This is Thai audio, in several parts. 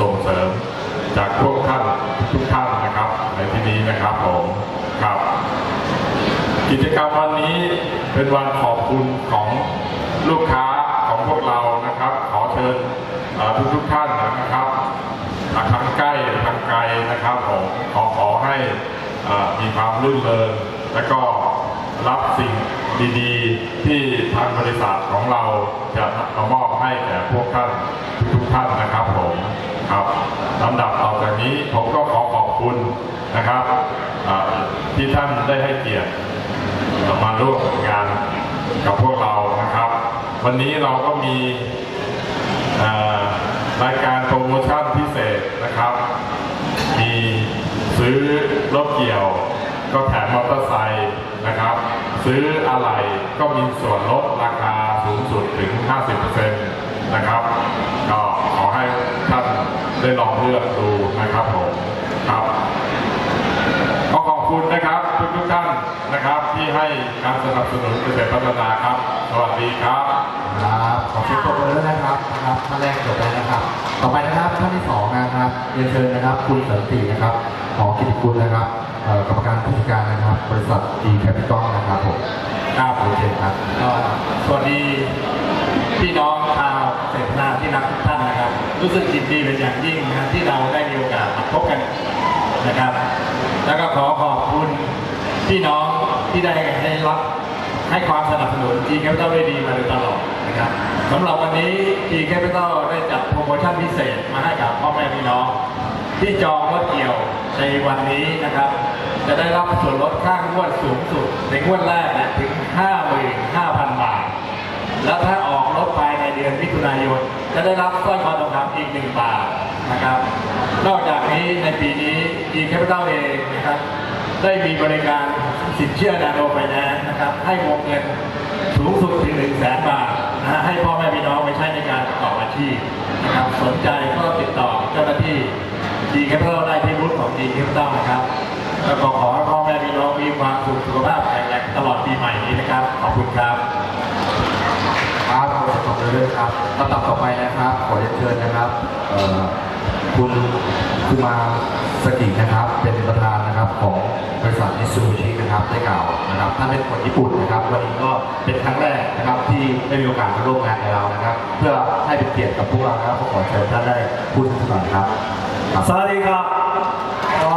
ส่งเสริม จากพวกท่านทุกท่านนะครับ ในที่นี้นะครับผมครับ กิจกรรมวันนี้เป็นวันขอบคุณของลูกค้าของพวกเรานะครับ ขอเชิญทุกทุกท่านนะครับอ่าทั้งใกล้ทั้งไกลนะครับผมขอขอให้มีความรื่นเริงและก็รับสิ่งดีๆ ที่ทางบริษัทของเราจะมามอบให้แก่พวกท่าน ทุกท่านนะครับผมครับลำดับต่อจากนี้ผมก็ขอขอบคุณนะครับที่ท่านได้ให้เกียรติมาร่วมงานกับพวกเรานะครับ วันนี้เราก็มีรายการโปรโมชั่นพิเศษนะครับ มีซื้อรถเกี่ยว ก็แถมมอเตอร์ไซค์นะครับ ซื้ออะไหล่ก็มีส่วนลดราคาสูงสุดถึง 50% นะครับ ก็ขอให้ท่านได้ลองเลือกดูนะครับผมครับขอขอบคุณนะครับทุกทุกๆท่านนะครับ ที่ให้การสนับสนุนเกษตรพัฒนาครับ สวัสดีครับครับขอบคุณตัวเลยนะครับนะครับท่านแรกจบแล้วนะครับ ต่อไปนะครับท่านที่สองนะครับเรียนเชิญนะครับ คุณสันตินะครับขอกิติคุณนะครับเอ่อกรรมการผู้จัดการนะครับบริษัทดีแคปิตอลนะครับผมครับเรียนเชิญครับก็สวัสดีพี่น้องชาว รู้สึกยินดีเป็นอย่างยิ่งนะครับที่เราได้มีโอกาสมาพบกันนะครับ แล้วก็ขอขอบคุณพี่น้องที่ได้ให้รับให้ความสนับสนุน G Capital ได้ดีมาโดยตลอดนะครับสำหรับวันนี้ G Capital ได้จัดโปรโมชั่นพิเศษมาให้กับพ่อแม่พี่น้อง ที่จองรถเกี่ยวในวันนี้นะครับ จะได้รับส่วนลดค่างวดสูงสุด ในงวดแรกนะถึง 55,000 บาท แล้วถ้าออกรถภายในเดือนมิถุนายนจะได้รับสร้อยคอทองคำอีก1บาทนะครับ นอกจากนี้ในปีนี้ e Capital เองนะครับ ได้มีบริการสินเชื่อนาโนไฟแนนซ์นะครับ ให้วงเงินสูงสุดถึง1 0 0 0 0แบาทนะฮะให้พ่อแม่พี่น้องไปใช้ในการประกอบอาชีพนะครับ สนใจก็ติดต่อเจ้าหน้าที่ดีแคป i t ลได้ที่บูธของดีแคป i t ลนะครับแล้วก็ขอให้พ่อแม่พี่น้องมีความสุขสุขภาพแข็งแรงตลอดปีใหม่นี้นะครับ ขอบคุณครับ ครับขอบคุณเลยครับ ลำดับต่อไปนะครับ ขอเรียนเชิญนะครับเอ่อคุณคุมาสกินะครับ เป็นประธานนะครับของบริษัทมิซูบิชินะครับได้กล่าวนะครับท่านเป็นคนญี่ปุ่นนะครับ วันนี้ก็เป็นครั้งแรกนะครับที่ได้มีโอกาสมาร่วมงานกับเรานะครับ เพื่อให้เป็นเกียรติกับพวกเรานะครับขอเชิญท่านได้พูดสักหน่อยครับครับ サワディーカ ก็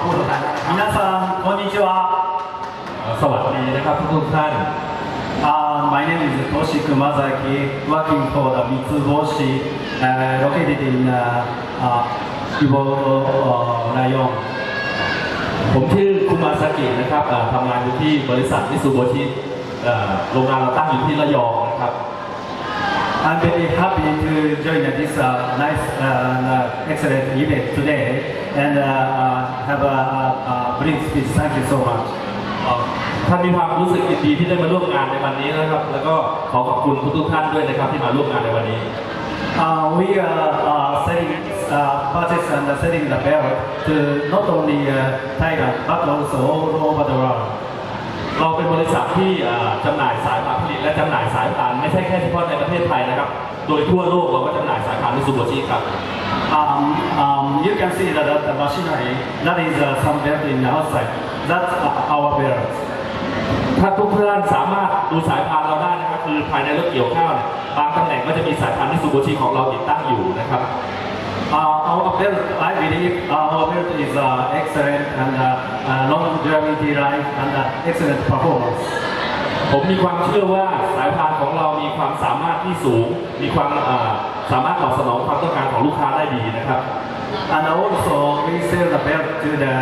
พูดสุดท้ายนะครับ 皆さんこんにちは สวัสดีนะครับทุกๆท่าน Uh, my name is Toshiku Mazaki, working for the Mitsubishi, uh, located in uh, uh, Iwo uh, Rayon. ผมชื่อคุมาซากินะครับเอ่อทำงานอยู่ที่บริษัทมิซูโบชิโรงงานเราตั้งอยู่ที่ระยองนะครับ I'm very happy to join this uh, nice uh, uh, excellent event today and uh, uh, have a, a, a brief speech. Thank you so much. เอ่อท่านมีความรู้สึกยินดีที่ได้มาร่วมงานในวันนี้นะครับ แล้วก็ขอขอบคุณทุกๆท่านด้วยนะครับที่มาร่วมงานในวันนี้ Uh, we are uh, selling uh, purchase and selling the belt to not only uh, Thailand but also all over the world. เราเป็นบริษัทที่เอ่อจำหน่ายสายพานผลิตและจำหน่ายสายพานไม่ใช่แค่เฉพาะในประเทศไทยนะครับ โดยทั่วโลกเราก็จำหน่ายสายพานมิซูโบชิครับ Um, um, you can see that the machinery that is uh, some belt in the outside. That's uh, our belt. ถ้าทุกท่านสามารถดูสายพานเราได้นะครับคือภายในรถเกี่ยวข้าวเนี่ยบางตำแหน่งก็จะมีสายพานมิซูโบชิของเราติดตั้งอยู่นะครับ Uh, our belt, I believe, uh, our belt is uh, excellent and uh, uh, longevity life and uh, excellent performance. ผมมีความเชื่อว่าสายพานของเรามีความสามารถที่สูง มีความสามารถตอบสนองความต้องการของลูกค้าได้ดีนะครับ And also, we sell the belt to the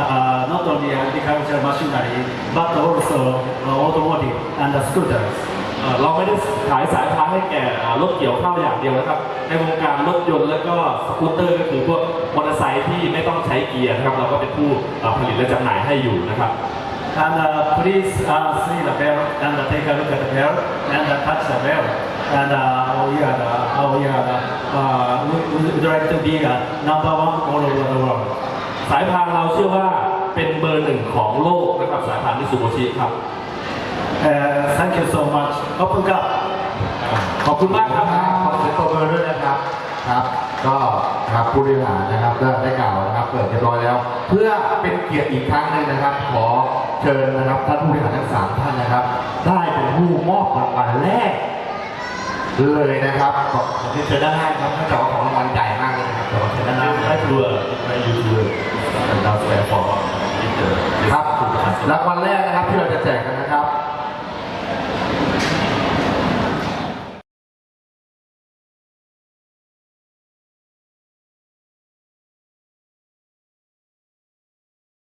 uh, not only agricultural machinery, but also uh, automotive and the scooters. เอ่อเราไม่ได้ขายสายพานให้แก่อ่อรถเกี่ยวข้าวอย่างเดียวนะครับ ในวงการรถยนต์แล้วก็สกูตเตอร์ก็คือพวกมอเตอร์ไซค์ที่ไม่ต้องใช้เกียร์นะครับ เราก็เป็นผู้เอ่อผลิตและจำหน่ายให้อยู่นะครับ And uh, please uh, see the belt and uh, take a look at the belt and uh, touch the belt. And uh, we are, the, uh, we, are the, uh, we, we would like to be uh, number one all over the world. สายพานเราเชื่อว่าเป็นเบอร์หนึ่งของโลกนะครับสายพานมิซูโบชิครับ Uh, thank you so much. Open up. ขอบคุณมากครับขอบคุณตัวเบอร์ด้วยนะครับครับก็ครับผู้บริหารนะครับได้ได้กล่าวนะครับเปิดเรียบร้อยแล้ว เพื่อเป็นเกียรติอีกครั้งหนึ่งนะครับ ขอเชิญนะครับท่านผู้บริหารทั้งสามท่านนะครับ ได้เป็นผู้มอบรางวัลแรก เลยนะครับขอขอเชิญด้านหน้าครับเนื่องจากว่าของรางวัลใหญ่มากเลยนะครับขอเชิญด้านหน้าครับให้ดูให้ยูทูบเราแสดงฟอร์ครับรางวัลแรกนะครับที่เราจะแจกกันนะครับ